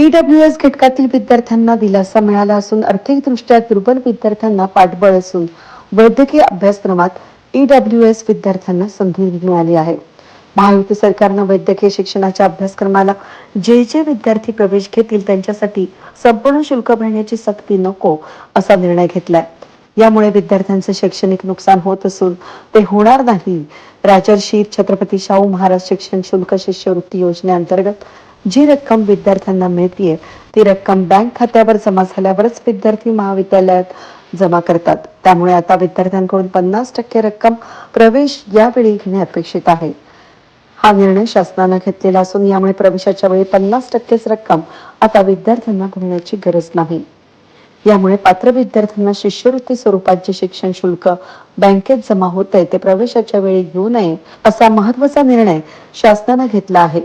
EW S घटकातील विद्यार्थ्यांना दिलासा मिळाला असून आर्थिकदृष्ट्या दुर्बल विद्यार्थ्यांना पाठबळ असून वैद्यकीय अभ्यासक्रमात ईडब्ल्यू एस विद्यार्थ्यांना संधी मिळाली आहे. महायुती सरकारनं वैद्यकीय शिक्षणाच्या अभ्यासक्रमाला जे जे विद्यार्थी प्रवेश घेतील त्यांच्यासाठी संपूर्ण शुल्क भरण्याची सक्ती नको असा निर्णय घेतलाय. यामुळे विद्यार्थ्यांचे शैक्षणिक नुकसान होत असून ते होणार नाही. राजर्षी छत्रपती शाहू महाराज शिक्षण शुल्क शिष्यवृत्ती योजनेअंतर्गत जी रक्कम विद्यार्थ्यांना मिळतीये ती रक्कम बँक खात्यावर जमा झाल्यावरच विद्यार्थी महाविद्यालयात जमा करतात. त्यामुळे आता विद्यार्थ्यांकडून पन्नास टक्के रक्कम प्रवेश यावेळी घेणे अपेक्षित आहे. हा निर्णय शासनानं घेतलेला असून यामुळे प्रवेशाच्या वेळी पन्नास टक्केच रक्कम आता विद्यार्थ्यांना भरण्याची गरज नाही. यामुळे पात्र विद्यार्थ्यांना शिष्यवृत्ती स्वरूपात जे शिक्षण शुल्क बँकेत जमा होत आहे ते प्रवेशाच्या वेळी घेऊ नये असा महत्त्वाचा निर्णय शासनानं घेतला आहे.